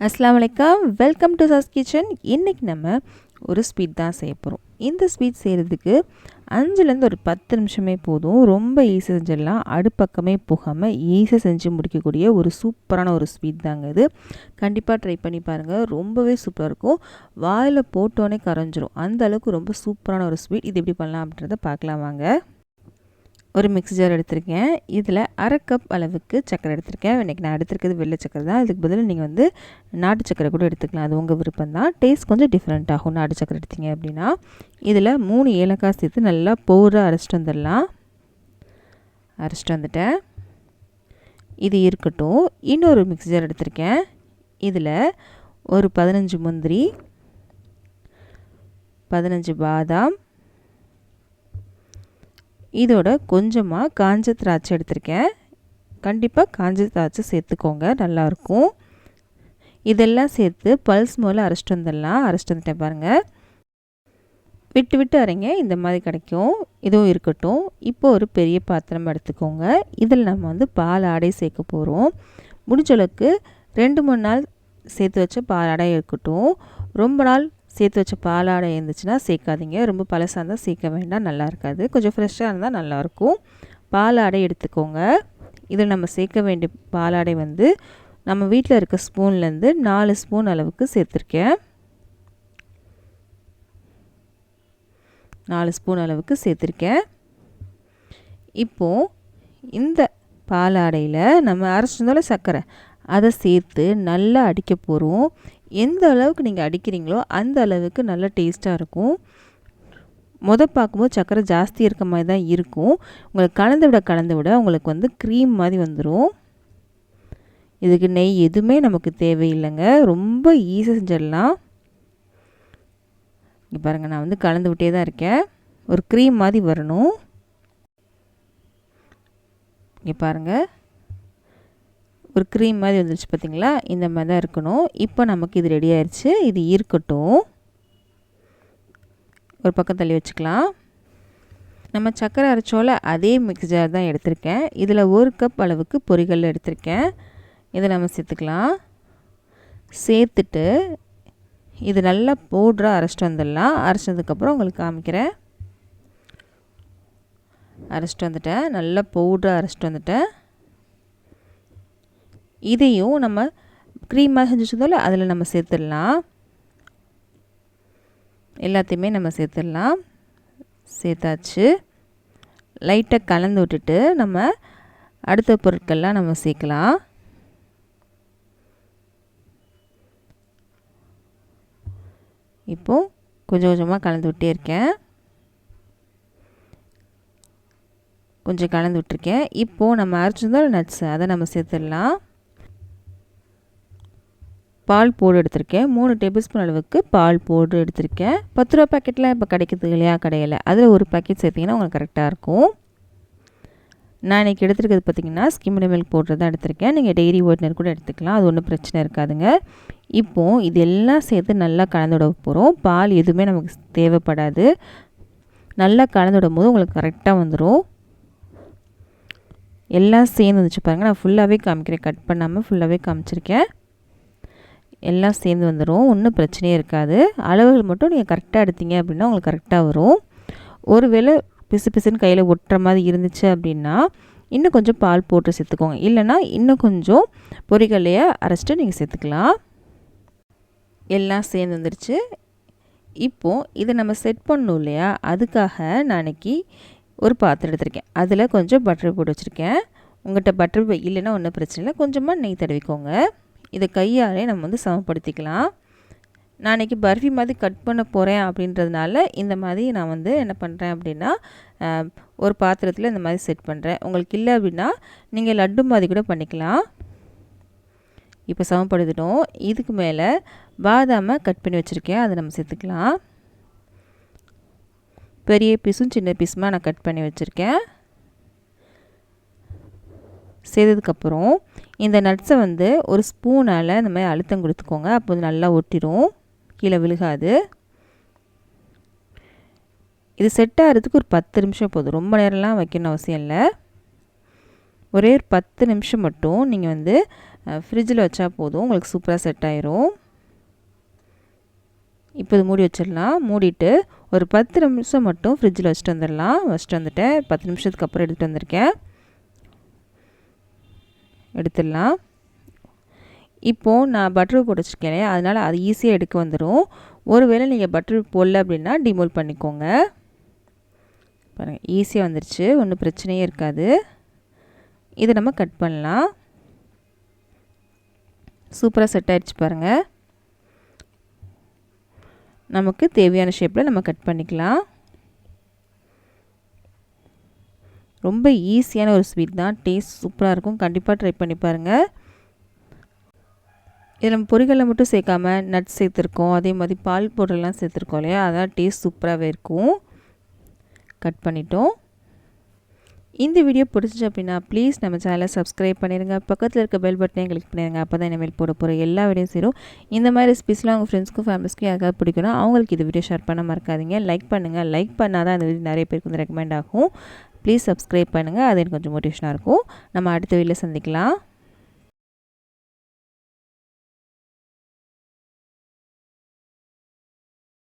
அஸ்லாம் வலைக்கம். Welcome to சஸ் kitchen இன்றைக்கி நம்ம ஒரு ஸ்வீட் தான் செய்ய போகிறோம் இந்த ஸ்வீட் செய்கிறதுக்கு அஞ்சுலேருந்து ஒரு பத்து நிமிஷமே போதும். ரொம்ப ஈஸியாக செஞ்சிடலாம். அடுப்பக்கமே போகாமல் ஈஸியாக செஞ்சு முடிக்கக்கூடிய ஒரு சூப்பரான ஒரு ஸ்வீட் தாங்க இது. கண்டிப்பாக ட்ரை பண்ணி பாருங்கள் ரொம்பவே சூப்பராக இருக்கும். வாயில் போட்டோன்னே கரைஞ்சிரும். அந்த அளவுக்கு ரொம்ப சூப்பரான ஒரு ஸ்வீட் இது எப்படி பண்ணலாம் அப்படின்றத பார்க்கலாம் வாங்க. ஒரு மிக்ஸி ஜார் எடுத்திருக்கேன். இதில் அரை கப் அளவுக்கு சக்கரை எடுத்திருக்கேன். இன்றைக்கி நான் எடுத்திருக்கிறது வெள்ளை சக்கரை தான். அதுக்கு பதில் நீங்கள் வந்து நாட்டு சக்கரை கூட எடுத்துக்கலாம். அது உங்கள் விருப்பம் தான். டேஸ்ட் கொஞ்சம் டிஃப்ரெண்ட் ஆகும் நாட்டு சக்கரை எடுத்தீங்க அப்படின்னா. இதில் மூணு ஏலக்காய் சேர்த்து நல்லா பவுடராக அரைச்சிட்டு வந்துடலாம். அரைச்சிட்டு வந்துட்டேன். இது இருக்கட்டும். இன்னொரு மிக்ஸி ஜார் எடுத்திருக்கேன். இதில் ஒரு பதினஞ்சு முந்திரி பதினஞ்சு பாதாம் இதோட கொஞ்சமாக காஞ்ச திராட்சை எடுத்திருக்கேன். கண்டிப்பாக காஞ்ச திராட்சை சேர்த்துக்கோங்க நல்லாயிருக்கும். இதெல்லாம் சேர்த்து பல்ஸ் மூலம் அரைச்சிட்டு வந்துடலாம். அரைச்சிட்டு வந்துட்டேன் பாருங்கள் விட்டு விட்டு அரைங்க இந்த மாதிரி கிடைக்கும். இதுவும் இருக்கட்டும். இப்போ ஒரு பெரிய பாத்திரம் எடுத்துக்கோங்க. இதில் நம்ம வந்து பால் ஆடை சேர்க்க போகிறோம் முடிஞ்சளவுக்கு ரெண்டு மூணு நாள் சேர்த்து வச்ச பால் ஆடை இருக்கட்டும். ரொம்ப நாள் சேர்த்து வச்ச பாலாடை இருந்துச்சுன்னா சேர்க்காதீங்க. ரொம்ப பழசாக இருந்தால் சேர்க்க வேண்டாம். நல்லா இருக்காது. கொஞ்சம் ஃப்ரெஷ்ஷாக இருந்தால் நல்லாயிருக்கும். பாலாடை எடுத்துக்கோங்க. இதில் நம்ம சேர்க்க வேண்டிய பாலாடை வந்து நம்ம வீட்டில் இருக்க ஸ்பூன்லேருந்து நாலு ஸ்பூன் அளவுக்கு சேர்த்துருக்கேன். நாலு ஸ்பூன் அளவுக்கு சேர்த்துருக்கேன். இப்போது இந்த பாலாடையில் நம்ம அரைச்சிருந்தாலும் சர்க்கரை அதை சேர்த்து நல்லா அடிக்க போகிறோம் எந்த அளவுக்கு நீங்கள் அடிக்கிறீங்களோ அந்த அளவுக்கு நல்லா டேஸ்ட்டாக இருக்கும். முத பார்க்கும்போது சர்க்கரை ஜாஸ்தி இருக்க மாதிரி தான் இருக்கும். உங்களுக்கு கலந்து விட கலந்து விட உங்களுக்கு வந்து க்ரீம் மாதிரி வந்துடும் இதுக்கு நெய் எதுவுமே நமக்கு தேவையில்லைங்க. ரொம்ப ஈஸியாக செஞ்சிடலாம். இங்கே பாருங்கள் நான் வந்து கலந்து விட்டே தான் இருக்கேன். ஒரு க்ரீம் மாதிரி வரணும். இங்கே பாருங்கள் ஒரு க்ரீம் மாதிரி வந்துருச்சு பார்த்திங்களா இந்த மாதிரி தான் இருக்கணும். இப்போ நமக்கு இது ரெடி ஆயிடுச்சு இது இருக்கட்டும். ஒரு பக்கம் தள்ளி வச்சுக்கலாம். நம்ம சக்கரை அரைச்சோல அதே மிக்ஸ் ஜார் தான் எடுத்திருக்கேன். இதில் ஒரு கப் அளவுக்கு பொரிகள் எடுத்திருக்கேன். இதை நம்ம சேர்த்துக்கலாம். சேர்த்துட்டு இது நல்லா பவுட்ராக அரைச்சிட்டு வந்துடலாம். அரைச்சதுக்கப்புறம் உங்களுக்கு காமிக்கிறேன். அரைச்சிட்டு வந்துட்டேன். நல்லா பவுட்ராக அரைச்சிட்டு வந்துட்டேன். இதையும் நம்ம க்ரீமாக செஞ்சு வச்சதோல அதில் நம்ம சேர்த்துடலாம். எல்லாத்தையுமே நம்ம சேர்த்துடலாம். சேர்த்தாச்சு. லைட்டாக கலந்து விட்டுட்டு நம்ம அடுத்த பொருட்கள்லாம் நம்ம சேர்க்கலாம். இப்போது கொஞ்சம் கொஞ்சமாக கலந்து விட்டே இருக்கேன். கொஞ்சம் கலந்து விட்டுருக்கேன். இப்போது நம்ம அரைச்சிருந்தோம் நட்ஸ் அதை நம்ம சேர்த்துடலாம். பால் பவுடர் எடுத்திருக்கேன். மூணு டேபிள் ஸ்பூன் அளவுக்கு பால் பவுடர் எடுத்திருக்கேன். பத்து ரூபா பேக்கெட்லாம் இப்போ கிடைக்கிது இல்லையா? கடையில். அதில் ஒரு பேக்கெட் சேர்த்திங்கன்னா உங்களுக்கு கரெக்டாக இருக்கும். நான் இன்றைக்கி எடுத்துருக்கிறது பார்த்திங்கன்னா ஸ்கிம்டு மில்க் பவுடர் தான் எடுத்திருக்கேன். நீங்கள் டெய்ரி ஒயிட்னர் கூட எடுத்துக்கலாம். அது ஒன்றும் பிரச்சனை இருக்காதுங்க. இப்போது இது எல்லாம் சேர்த்து நல்லா கலந்து விட போகிறோம் பால் எதுவுமே நமக்கு தேவைப்படாது. நல்லா கலந்து விடும் போது உங்களுக்கு கரெக்டாக வந்துடும் எல்லாம் சேர்ந்து வந்துச்சு பாருங்கள் நான் ஃபுல்லாகவே காமிக்கிறேன். கட் பண்ணாமல் ஃபுல்லாகவே காமிச்சிருக்கேன். எல்லாம் சேர்ந்து வந்துடும் ஒன்றும் பிரச்சனையே இருக்காது. அளவுகள் மட்டும் நீங்கள் கரெக்டாக எடுத்தீங்க அப்படின்னா உங்களுக்கு கரெக்டாக வரும். ஒரு வேளை பிசு பிசுன்னு கையில் ஒட்டுற மாதிரி இருந்துச்சு அப்படின்னா இன்னும் கொஞ்சம் பால் போட்டு சேர்த்துக்கோங்க. இல்லைனா இன்னும் கொஞ்சம் பொரிகல்லையை அரைச்சிட்டு நீங்கள் சேர்த்துக்கலாம். எல்லாம் சேர்ந்து வந்துருச்சு. இப்போது இதை நம்ம செட் பண்ணணும் இல்லையா? அதுக்காக நான் அன்றைக்கி ஒரு பாத்திரம் எடுத்திருக்கேன். அதில் கொஞ்சம் பட்டர் போட்டு வச்சுருக்கேன். உங்கள்கிட்ட பட்டர் இல்லைன்னா ஒன்றும் பிரச்சனை இல்லை. கொஞ்சமாக நெய் தடவிக்கோங்க. இதை கையாலே நம்ம வந்து சமப்படுத்திக்கலாம். நான் இன்றைக்கி பர்ஃபி மாதிரி கட் பண்ண போகிறேன் அப்படின்றதுனால இந்த மாதிரி நான் வந்து என்ன பண்ணுறேன் அப்படின்னா ஒரு பாத்திரத்தில் இந்த மாதிரி செட் பண்ணுறேன் உங்களுக்கு இல்லை அப்படின்னா நீங்கள் லட்டு மாதிரி கூட பண்ணிக்கலாம். இப்போ சமப்படுத்திட்டோம். இதுக்கு மேலே பாதாமை கட் பண்ணி வச்சுருக்கேன். அதை நம்ம சேர்த்துக்கலாம். பெரிய பீஸும் சின்ன பீஸுமாக நான் கட் பண்ணி வச்சுருக்கேன். செய்ததுக்கப்புறம் இந்த நட்ஸை வந்து ஒரு ஸ்பூனால் இந்த மாதிரி அழுத்தம் கொடுத்துக்கோங்க. அப்போ நல்லா ஒட்டிடும் கீழே விழுகாது. இது செட் ஆகிறதுக்கு ஒரு பத்து நிமிஷம் போதும். ரொம்ப நேரம்லாம் வைக்கணும் அவசியம் இல்லை. ஒரே ஒரு பத்து நிமிஷம் மட்டும் நீங்கள் வந்து ஃப்ரிட்ஜில் வச்சா போதும். உங்களுக்கு சூப்பராக செட் ஆயிரும். இப்போ இது மூடி வச்சிடலாம். மூடிட்டு ஒரு பத்து நிமிஷம் மட்டும் ஃப்ரிட்ஜில் வச்சுட்டு வந்துடலாம். வச்சுட்டு வந்துட்டேன். பத்து நிமிஷத்துக்கு அப்புறம் எடுத்துகிட்டு வந்திருக்கேன். எடுத்துடலாம். இப்போது நான் பட்டர் போட்டு வச்சுருக்கேன் அதனால் அது ஈஸியாக எடுக்க வந்துடும் ஒருவேளை நீங்கள் பட்டர் போடல அப்படின்னா டிமோல் பண்ணிக்கோங்க. பாருங்கள் ஈஸியாக வந்துருச்சு ஒன்றும் பிரச்சனையே இருக்காது. இதை நம்ம கட் பண்ணலாம். சூப்பராக செட் ஆகிடுச்சு பாருங்கள் நமக்கு தேவையான ஷேப்பில் நம்ம கட் பண்ணிக்கலாம். ரொம்ப ஈஸியான ஒரு ஸ்வீட் தான். டேஸ்ட் சூப்பராக இருக்கும். கண்டிப்பாக ட்ரை பண்ணி பாருங்கள் இதில் நம்ம பொரிகளில் மட்டும் சேர்க்காம நட்ஸ் சேர்த்துருக்கோம். அதே மாதிரி பால் பொருள்லாம் சேர்த்துருக்கோம் இல்லையா? அதான் டேஸ்ட் சூப்பராகவே இருக்கும். கட் பண்ணிட்டோம். இந்த வீடியோ பிடிச்சிச்சு அப்படின்னா ப்ளீஸ் நம்ம சேனலை சப்ஸ்கிரைப் பண்ணிடுங்க பக்கத்தில் இருக்க பெல் பட்டனையும் கிளிக் பண்ணிடுங்க அப்போ தான் இனிமேல் போட போகிற எல்லா வீடியோ சேரும். இந்த மாதிரி ரெசிபிஸ்லாம் உங்கள் ஃப்ரெண்ட்ஸ்க்கும் ஃபேமிலிஸ்க்கும் யாராவது பிடிக்கணும் அவங்களுக்கு இது வீடியோ ஷேர் பண்ண மறக்காதீங்க. லைக் பண்ணுங்கள் லைக் பண்ணால் தான் அந்த வீடியோ நிறைய பேருக்கு வந்து ரெக்கமெண்ட் ஆகும். ப்ளீஸ் சப்ஸ்கிரைப் பண்ணுங்கள் அது எனக்கு கொஞ்சம் மோட்டிவேஷனாக இருக்கும். நம்ம அடுத்த வீடியோவில் சந்திக்கலாம்.